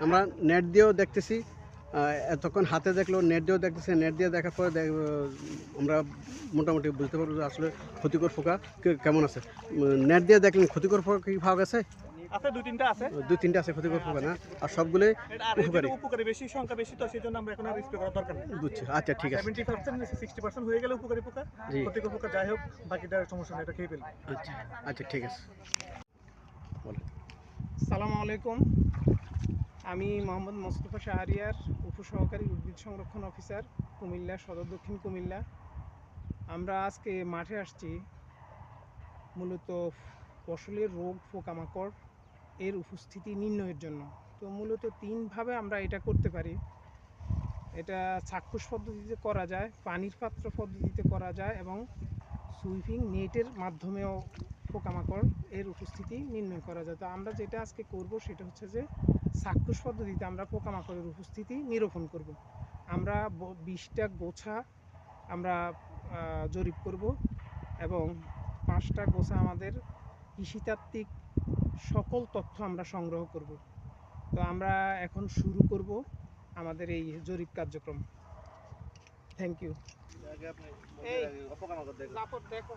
আমরা নেট দিয়েও দেখতেছি এতক্ষণ হাতে দেখল নেট দিয়েও দেখতেছি নেট দিয়ে দেখার পরে দেখ- আমরা মোটামুটি বুঝতে পারব যে আসলে ক্ষতিকর পোকা কে- কেমন আছে। নেট দিয়ে দেখলেন ক্ষতিকর পোকা কি পাওয়া গেছে আছে দুই তিনটা আছে। দুই তিনটা আছে ক্ষতিকর পোকা না? আর সবগুলোই উপকারী। বেশি সংখ্যা বেশি তো সেই জন্য আমরা এখন আর স্প্রে করার দরকার নেই। বুঝছি আচ্ছা ঠিক আছে। সেভেন্টি পার্সেন্ট সিক্সটি পার্সেন্ট হয়ে গেলে উপকারী পোকা ক্ষতিকর পোকা যাই হোক বাকিটা সমস্যা নেই এটা খেয়ে ফেলবে। আচ্ছা আচ্ছা ঠিক আছে। বলো সালাম আলাইকুম। আমি মোহাম্মদ মোস্তফা শাহরিয়ার উপসহকারী উদ্ভিদ সংরক্ষণ অফিসার, কুমিল্লা সদর দক্ষিণ কুমিল্লা। আমরা আজকে মাঠে আসছি, মূলত ফসলের রোগ, পোকামাকড় এর উপস্থিতি নির্ণয়ের জন্য। তো মূলত তিনভাবে আমরা এটা করতে পারি। এটা চাক্ষুষ পদ্ধতিতে করা যায়, পানির পাত্র পদ্ধতিতে করা যায় এবং সুইপিং নেটের মাধ্যমেও পোকামাকড় এর উপস্থিতি নির্ণয় করা যায়। তো আমরা যেটা আজকে করব সেটা হচ্ছে যে চাক্ষুষ পদ্ধতিতে আমরা পোকামাকড়ের উপস্থিতি নিরূপণ করব। আমরা বিশটা গোছা আমরা জরিপ করব এবং পাঁচটা গোছা আমাদের কৃষিতাত্ত্বিক সকল তথ্য আমরা সংগ্রহ করব। তো আমরা এখন শুরু করব আমাদের এই জরিপ কার্যক্রম। থ্যাংক ইউ এই দেখো।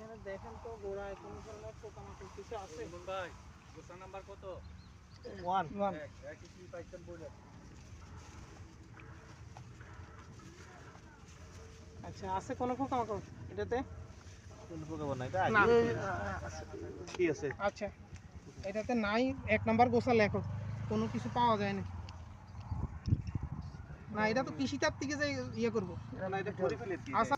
এখানে দেখেন তো গোড়ায় কোন ধরনের পোকামাকড় কিছু আছে। ওয়ান। ওয়ান। আচ্ছা আছে কোনো পোকামাকড় এটাতে? না। ঠিক আছে। আচ্ছা এটাতে নাই এক নাম্বার গোছা লেখো কোনো কিছু পাওয়া যায় না না এটা তো কৃষিতার থেকে যে ইয়ে করব। না এটা করে ফেলেছি আচ্ছা।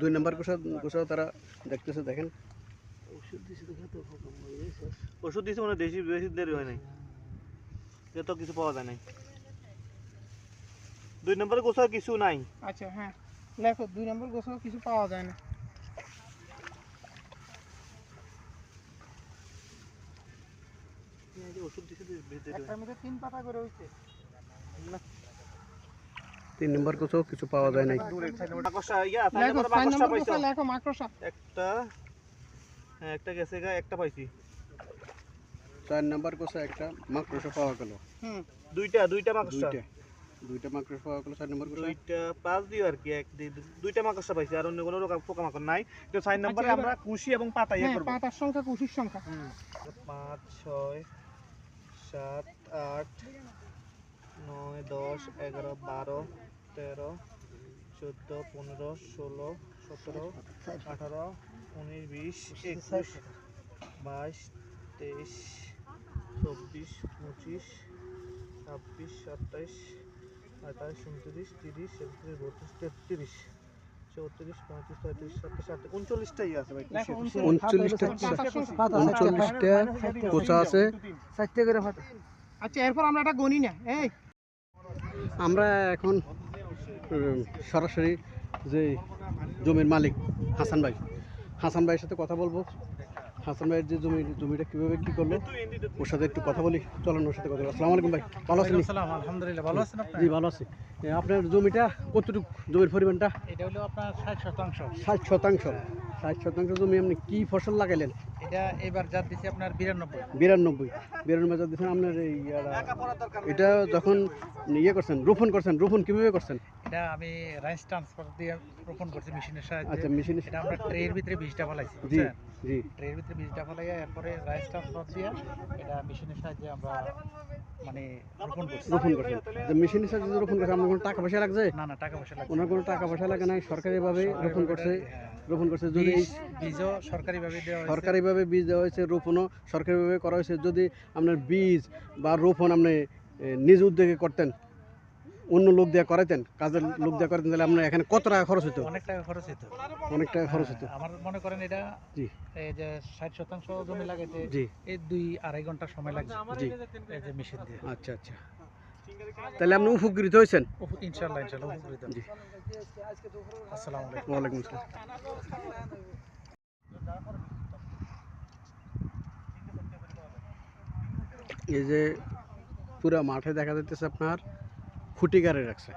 দুই নম্বর কোষা কোষাও তারা দেখতেছে দেখেন। ওষুধ দিয়েছে মানে দেশি বেশি দেরি হয় নাই। এটা তো কিছু পাওয়া যায় নাই। দুই নম্বরে গোছা কিছু নাই। আচ্ছা হ্যাঁ। লেখো দুই নম্বর গোছা কিছু পাওয়া যায় না। ওষুধ দিয়েছে বেশি দেরি হয় একটার মধ্যে তিন পাতা করে হইছে। তিন নম্বর কোষাও কিছু পাওয়া যায় নাই। ইয়া চার একটা হ্যাঁ একটা গেছে গা একটা পাইছি। চার নম্বর কোষা একটা মাকড়সা পাওয়া গেল। দুইটা দুইটা মাকড়সা। দুইটা দুইটা মাকড়সা পাওয়া গেল চার নম্বর কোষা দুইটা পাঁচ দিও আর কি এক দুই দুইটা মাকড়সা পাইছি আর অন্য কোনো পোকামাকড় নাই। তো ছয় নম্বরে আমরা কুশি এবং পাতা ইয়ে হ্যাঁ পাতার সংখ্যা কুশির সংখ্যা। পাঁচ ছয় সাত আট নয় দশ এগারো বারো তেরো চোদ্দ পনেরো ষোলো সতেরো আঠারো উনিশ বিশ একুশ বাইশ তেইশ চব্বিশ পঁচিশ ছাব্বিশ সাতাইশ আঠাশ উনত্রিশ তিরিশ একত্রিশ বত্রিশ তেত্রিশ চৌত্রিশ পঁয়ত্রিশ ছয়ত্রিশ সাতত্রিশ আটত্রিশ উনচল্লিশটাই আছে ভাই উনচল্লিশটা উনচল্লিশটা কোষা আছে? চারটে করে আচ্ছা এরপর আমরা এটা গণি না এই। আমরা এখন সরাসরি যে জমির মালিক হাসান ভাই। হাসান ভাইয়ের সাথে কথা বলব। হাসান ভাইয়ের যে জমি জমিটা কীভাবে কী করল ওর সাথে একটু কথা বলি। চলেন ওর সাথে কথা বলি। আসসালামু আলাইকুম ভাই ভালো আছেন আলহামদুলিল্লাহ ভালো আছেন আপনি? জি ভালো আছি। আপনার জমিটা কতটুকু জমির পরিমাণটা? এটা হলো আপনার ষাট শতাংশ। ষাট শতাংশ। ষাট শতাংশ জমি আপনি কী ফসল লাগাইলেন? এটা এবার জাত দিচ্ছে আপনার বিরানব্বই। বিরানব্বই। বিরানব্বই যা দিচ্ছেন আপনার এই এটা যখন ইয়ে করছেন রোপণ করছেন রোপণ কীভাবে করছেন? এটা আমি রাইস ট্রান্সফার দিয়ে রোপণ করছি মেশিনের সাহায্যে। আচ্ছা মেশিন এটা আমরা ট্রের ভিতরে বীজটা ফলাইছি জি জি। ট্রের ভিতরে বীজটা ফলাইয়া এরপরে রাইস ট্রান্সফার দিয়ে এটা মেশিনের সাহায্যে আমরা মানে রোপণ করছি। রোপণ করছেন যে মেশিনের সাথে যে রোপণ করছে আপনার কোনো টাকা পয়সা লাগছে? না না টাকা পয়সা লাগছে ওনার কোনো টাকা পয়সা লাগে নাই সরকারিভাবে রোপণ করছে? হ্যাঁ। রোপণ করছে যদি বীজ বীজও সরকারিভাবে দেওয়া হয়েছে। সরকারিভাবে বীজ দেওয়া হয়েছে রোপণও সরকারিভাবে করা হয়েছে। যদি আপনার বীজ বা রোপণ আপনি নিজ উদ্যোগে করতেন অন্য লোক দিয়ে করাইতেন কাজের লোক দিয়ে করাইতেন তাহলে আপনার এখানে কত টাকা খরচ হতো অনেক টাকা খরচ হতো অনেক টাকা খরচ হতো আমার মনে করেন এটা জি। এই যে ষাট শতাংশ জমি লাগাইতে জি। এই দুই আড়াই ঘণ্টা সময় লাগছে জি। এই যে মেশিন দিয়ে। আচ্ছা আচ্ছা। তাহলে আপনি উপকৃত হয়েছেন? ইনশাল্লাহ ইনশাল্লাহ উপকৃত। জি। আসসালামু আলাইকুম। ওয়ালাইকুম আসসালাম। এই যে পুরা মাঠে দেখা যাইতেছে আপনার খুঁটি গাড়ি রাখছে।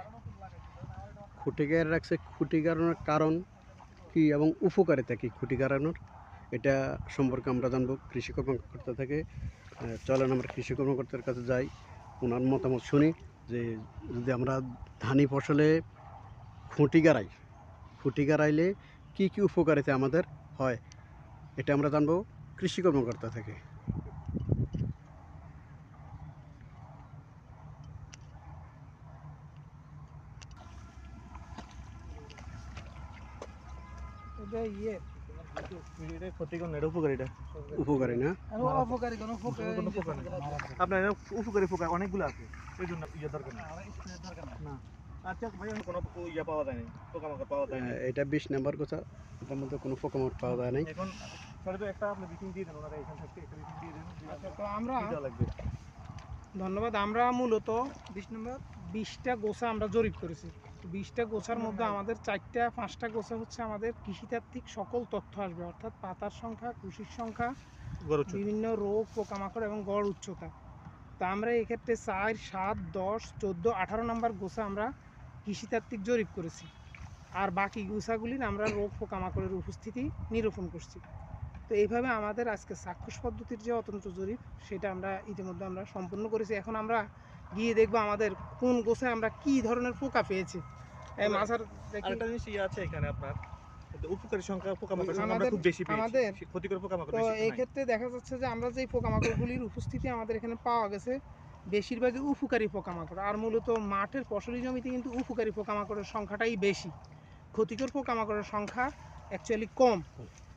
খুঁটি গাড়ি রাখছে খুঁটি গাড়ানোর কারণ কি এবং উপকারিতা কি খুঁটি গাড়ানোর এটা সম্পর্কে আমরা জানব কৃষি কর্মকর্তা থেকে। চলেন আমরা কৃষি কর্মকর্তার কাছে যাই। ওনার মতামত শুনি যে, যদি আমরা ধানি ফসলে খুঁটি গাড়াই খুঁটি গাড়াইলে কী কী উপকারিতা আমাদের হয়, এটা আমরা জানব কৃষি কর্মকর্তা থেকে। এটা ইয়ে। উপকারী এটা উপকারী না। উপকার আপনার উপকারী উপকার অনেকগুলো আছে এই জন্য ইয়ে দরকার না। আচ্ছা ভাই কোনো ইয়ে পাওয়া যায় না পোকামাকড় পাওয়া যায় না এটা বিশ নাম্বার কথা এটার মধ্যে কোনো পোকামাকড় পাওয়া যায় নাই। এখন একটা আপনি বিকিং দিয়ে দেন ওনারা এখান থাকতে একটা দিয়ে দেন আচ্ছা তো আমরা ধন্যবাদ আমরা মূলত বিশ নম্বর বিশটা গোছা আমরা জরিপ করেছি। বিশটা গোছার মধ্যে আমাদের চারটা পাঁচটা গোছা হচ্ছে আমাদের কৃষিতাত্ত্বিক সকল তথ্য আসবে। অর্থাৎ পাতার সংখ্যা কুশির সংখ্যা বিভিন্ন রোগ পোকামাকড় এবং গড় উচ্চতা। তা আমরা এক্ষেত্রে চার সাত দশ চোদ্দ আঠারো নম্বর গোছা আমরা কৃষিতাত্ত্বিক জরিপ করেছি। আর বাকি গোছাগুলির আমরা রোগ পোকামাকড়ের উপস্থিতি নিরূপণ করছি। তো এইভাবে আমাদের আজকে চাক্ষুষ পদ্ধতির যে অতন্ত্র জরিপ সেটা আমরা ইতিমধ্যে আমরা সম্পূর্ণ করেছি। এখন আমরা গিয়ে দেখব আমাদের কোন গোছায় আমরা কি ধরনের পোকা পেয়েছি। এই মাছার দেখি। জিনিস ইয়ে আছে এখানে আপনার উপকারী সংখ্যা পোকামাকড় আমরা খুব বেশি আমাদের- ক্ষতিকর পোকামাকড় তো এই ক্ষেত্রে দেখা যাচ্ছে যে আমরা যেই পোকামাকড়গুলির উপস্থিতি আমাদের এখানে পাওয়া গেছে বেশিরভাগই উপকারী পোকামাকড়। আর মূলত মাঠের ফসলি জমিতে কিন্তু উপকারী পোকামাকড়ের সংখ্যাটাই বেশি। ক্ষতিকর পোকামাকড়ের সংখ্যা অ্যাকচুয়ালি কম।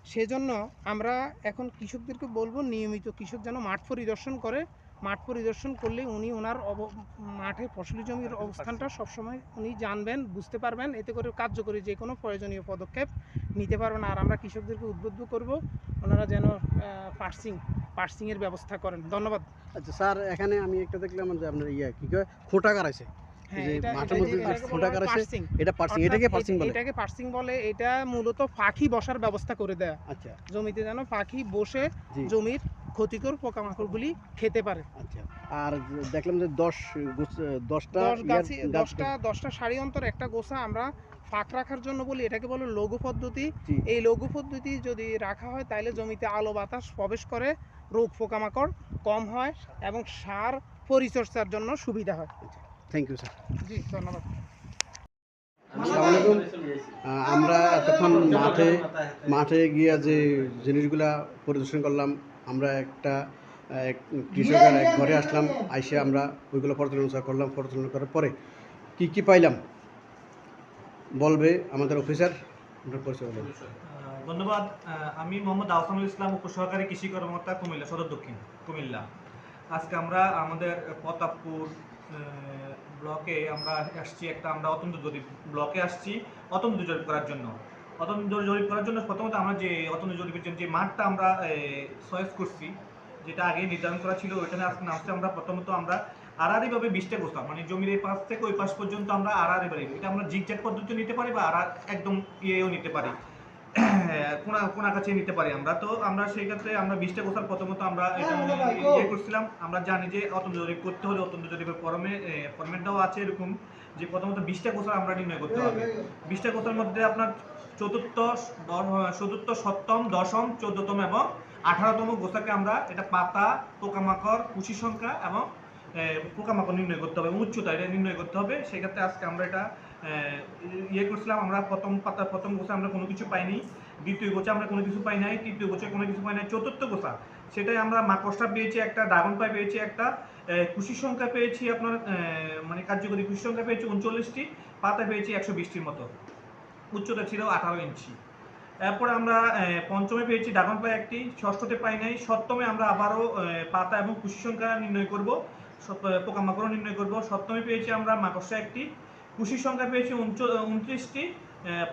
সেজন্য আমরা এখন কৃষকদেরকে বলব, নিয়মিত কৃষক যেন মাঠ পরিদর্শন করে। মাঠ পরিদর্শন করলে উনি ওনার অব- মাঠে ফসলি জমির অবস্থানটা সবসময় উনি জানবেন, বুঝতে পারবেন। এতে করে কার্যকরী যে কোনো প্রয়োজনীয় পদক্ষেপ নিতে পারবেন। আর আমরা কৃষকদেরকে উদ্বুদ্ধ করব, ওনারা যেন পার্সিং পার্সিংয়ের ব্যবস্থা করেন। ধন্যবাদ। আচ্ছা স্যার, এখানে আমি একটা দেখলাম যে আপনার ইয়া কি খোঁটা গাড়াইছে এটা হয় করেছে, পার্সিং। এটা পার্সিং অর্থাৎ এটাকে পার্সিং বলে? এটাকে পার্সিং বলে এটা মূলত পাখি বসার ব্যবস্থা করে দেয়া। আচ্ছা। জমিতে যেন পাখি বসে জমির ক্ষতিকর পোকামাকড়গুলি খেতে পারে। আচ্ছা। আর দেখলাম যে দশ দশটা দশটা দশটা সারি অন্তর একটা গোছা আমরা ফাঁক রাখার জন্য বলি এটাকে বলে লঘু পদ্ধতি। এই লঘু পদ্ধতি যদি রাখা হয় তাহলে জমিতে আলো বাতাস প্রবেশ করে রোগ পোকামাকড় কম হয় এবং সার পরিচর্যার জন্য সুবিধা হয়। থ্যাংক ইউ স্যার জি ধন্যবাদ। আসসালামু আলাইকুম। আহ, আমরা এতক্ষণ মাঠে মাঠে গিয়ে যে জিনিসগুলা পরিদর্শন করলাম আমরা একটা এক কৃষকের এক ঘরে আসলাম আইসে আমরা ওইগুলো পর্যালোচনা করলাম পর্যালোচনা করার পরে কি কি পাইলাম? বলবে আমাদের অফিসার আপনার পরিচয় ধন্যবাদ। আমি মোহাম্মদ আহসানুল ইসলাম উপসহকারী কৃষি কর্মকর্তা কুমিল্লা সদর দক্ষিণ কুমিল্লা। আজকে আমরা আমাদের প্রতাপপুর ব্লকে আমরা আসছি একটা, আমরা অতন্ত জরিপ, ব্লকে আসছি অতন্ত জরিপ করার জন্য। অতন্ত জরিপ করার জন্য প্রথমত আমরা যে অতন্ত জরিপের জন্য যে মাঠটা আমরা চয়েস করছি, যেটা আগে নির্ধারণ করা ছিল, ওইখানে আজকে নামছে আমরা প্রথমত আমরা আড়াআড়িভাবে বিশটা গোছা মানে জমির এই পাশ থেকে ওই পাশ পর্যন্ত আমরা আড়াআড়ি বাড়ি এটা আমরা জিগজ্যাগ পদ্ধতি নিতে পারি বা আড়া একদম ইয়েও নিতে পারি। কোনা কোনা কাছে নিতে পারি আমরা। তো আমরা সেই ক্ষেত্রে আমরা বিশটা গোছার প্রথমত আমরা ইয়ে করছিলাম। আমরা জানি যে অতন্ত জরিপ করতে হলে অতন্ত জরিপের ফর্মে ফর্মেটটাও আছে এরকম যে প্রথমত বিশটা গোছা আমরা নির্ণয় করতে হবে। বিশটা গোছার মধ্যে আপনার চতুর্থ চতুর্থ সপ্তম দশম চোদ্দতম এবং আঠারোতম গোছাকে আমরা এটা পাতা পোকামাকড় কুশি সংখ্যা এবং পোকামাকড় নির্ণয় করতে হবে উচ্চতা এটা নির্ণয় করতে হবে। সেক্ষেত্রে আজকে আমরা এটা ইয়ে করছিলাম, আমরা প্রথম পাতা, প্রথম গোছা আমরা কোনো কিছু পাইনি। দ্বিতীয় গোছা আমরা কোনো কিছু পাই নাই, তৃতীয় গোছা কোনো কিছু পাই নাই, চতুর্থ গোছা। সেটাই আমরা মাকড়সা পেয়েছি, একটা ড্রাগন পাই পেয়েছি, একটা কুশি সংখ্যা পেয়েছি, আপনার মানে কার্যকরী কুশি সংখ্যা পেয়েছি উনচল্লিশটি, পাতা পেয়েছি একশো বিশটির মতো। উচ্চতা ছিল আঠারো ইঞ্চি। এরপরে আমরা পঞ্চমে পেয়েছি ড্রাগন পাই একটি, ষষ্ঠতে পাই নাই, সপ্তমে আমরা আবারও পাতা এবং কুশি সংখ্যা নির্ণয় করব পোকামাকড়ও নির্ণয় করব। সপ্তমে পেয়েছি আমরা মাকড়সা একটি কুশির সংখ্যা পেয়েছি উনত্রিশটি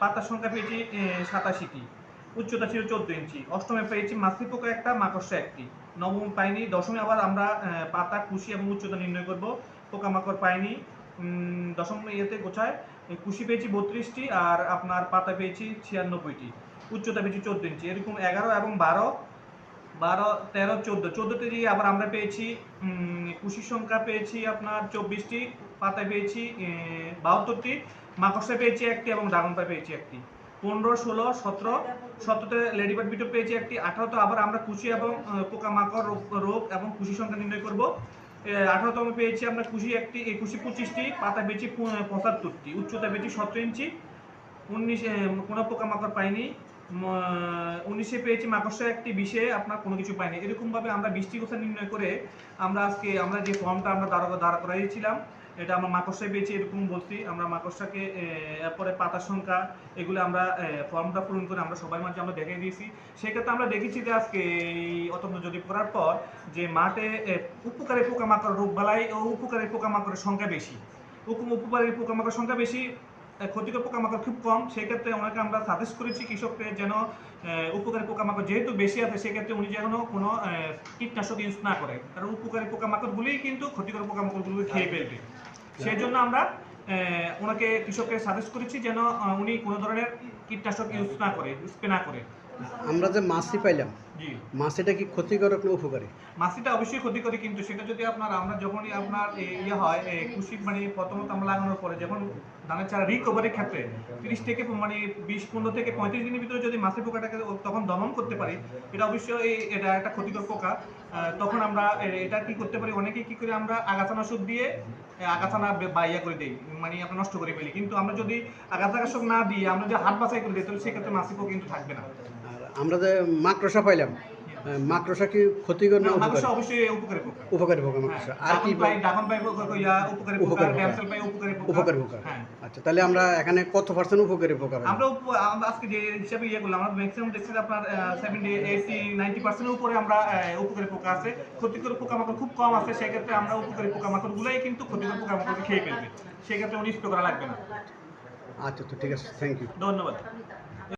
পাতার সংখ্যা পেয়েছি সাতাশিটি। উচ্চতা ছিল চোদ্দ ইঞ্চি। অষ্টমে পেয়েছি মাছি পোকা একটা, মাকড়সা একটি। নবম পাইনি। দশমে আবার আমরা পাতা, কুশি এবং উচ্চতা নির্ণয় করব। পোকামাকড় পাইনি। দশম ইয়েতে গোছায়। কুশি পেয়েছি বত্রিশটি আর আপনার পাতা পেয়েছি ছিয়ানব্বইটি। উচ্চতা পেয়েছি চোদ্দ ইঞ্চি। এরকম এগারো এবং বারো বারো, তেরো, চোদ্দ। চোদ্দোতে যে আবার আমরা পেয়েছি কুশির সংখ্যা পেয়েছি আপনার চব্বিশটি। পাতা পেয়েছি বাহাত্তরটি মাকড়সা পেয়েছি একটি এবং ড্রাগন পা পেয়েছি একটি। পনেরো, ষোলো, সতেরো, সতেরোতে লেডিবার্ড বিটো পেয়েছি একটি, আঠারোতে আবার আমরা কুশি এবং পোকামাকড় রোগ এবং কুশি সংখ্যা নির্ণয় করব। আঠারোতম পেয়েছি আমরা কুশি একটি একুশে পঁচিশটি পাতা পেয়েছি পঁচাত্তরটি উচ্চতা পেয়েছি সতেরো ইঞ্চি, উনিশ কোনো পোকামাকড় পাইনি উনিশে পেয়েছি মাকড়সা একটি, বিশে আপনার কোনো কিছু পাইনি। এরকমভাবে আমরা বৃষ্টি কথা নির্ণয় করে আমরা আজকে আমরা যে ফর্মটা আমরা দাঁড়া দাঁড়া করাইছিলাম এটা আমরা মাকড়সায় পেয়েছি, এরকম বলছি। আমরা মাকড়সাকে এরপরে পাতার সংখ্যা, এগুলো আমরা ফর্মটা পূরণ করে আমরা সবাই মাঝে আমরা দেখিয়ে দিয়েছি। সেক্ষেত্রে আমরা দেখেছি যে আজকে এই অতন্ত যদি করার পর যে মাঠে উপকারী পোকামাকড় রোগ রোগবালাই ও উপকারী পোকামাকড়ের সংখ্যা বেশি। উপকারী পোকামাকড়ের সংখ্যা বেশি ক্ষতিকর পোকামাকড় খুব কম। সেক্ষেত্রে ওনাকে আমরা সাজেস্ট করেছি কৃষককে যেন উপকারী পোকামাকড় যেহেতু বেশি আছে সেক্ষেত্রে উনি যেন কোনো কীটনাশক ইউজ না করে। কারণ উপকারী পোকামাকড়গুলোই কিন্তু ক্ষতিকর পোকামাকড়গুলো খেয়ে ফেলবে। সেই জন্য আমরা ওনাকে কৃষককে সাজেস্ট করেছি যেন উনি কোনো ধরনের কীটনাশক ইউজ না করে স্প্রে না করে। আমরা যে মাছই পাইলাম জি। মাছ এটা কি ক্ষতিকারক না উপকারী? মাছিটা অবশ্যই ক্ষতি করে কিন্তু সেটা যদি আপনার আমরা যখনই আপনার ইয়ে হয় কৃষি মানে প্রথমত আমরা লাগানোর পরে যখন ধানের চারা রিকভারির ক্ষেত্রে তিরিশ থেকে মানে বিশ পনেরো থেকে পঁয়ত্রিশ দিনের ভিতরে যদি মাছের পোকাটাকে তখন দমন করতে পারি এটা অবশ্যই এটা একটা ক্ষতিকর পোকা। তখন আমরা এটা কি করতে পারি অনেকে কি করে আমরা আগাছানাশক দিয়ে আগাছানা বে- ইয়া করে দিই মানে আমরা নষ্ট করে ফেলি। কিন্তু আমরা যদি আগাছানাশক না দিয়ে আমরা যদি হাত বাছাই করে দিই তাহলে সেক্ষেত্রে মাছি পোকা কিন্তু থাকবে না। আমরা যে মাকড়সা পাইলাম মাকড়সা কি ক্ষতিকর না উপকারী? মাকড়সা অবশ্যই উপকারী পোকা উপকারী পোকা মাকড়সা। আর কি পাই ডাকন পাই উপকারী পোকা পোকা। ড্যামসেল পাই উপকারী পোকা উপকারী পোকা হ্যাঁ। আচ্ছা তাহলে আমরা এখানে কত পার্সেন্ট উপকারী পোকা পাইলাম? আমরা আজকে যে হিসাবে ইয়ে করলাম আমরা ম্যাক্সিমাম দেখছি আপনার সেভেন্টি এইটি নাইনটি পার্সেন্টের উপরে আমরা উপকারী পোকা আছে। ক্ষতিকর পোকা পোকামাকড় খুব কম আছে সেক্ষেত্রে আমরা উপকারী পোকামাকড় গুলোই কিন্তু ক্ষতিকর পোকামাকড়কে খেয়ে ফেলবে। সেক্ষেত্রে উনি স্প্রে করা লাগবে না। আচ্ছা তো ঠিক আছে থ্যাংক ইউ ধন্যবাদ।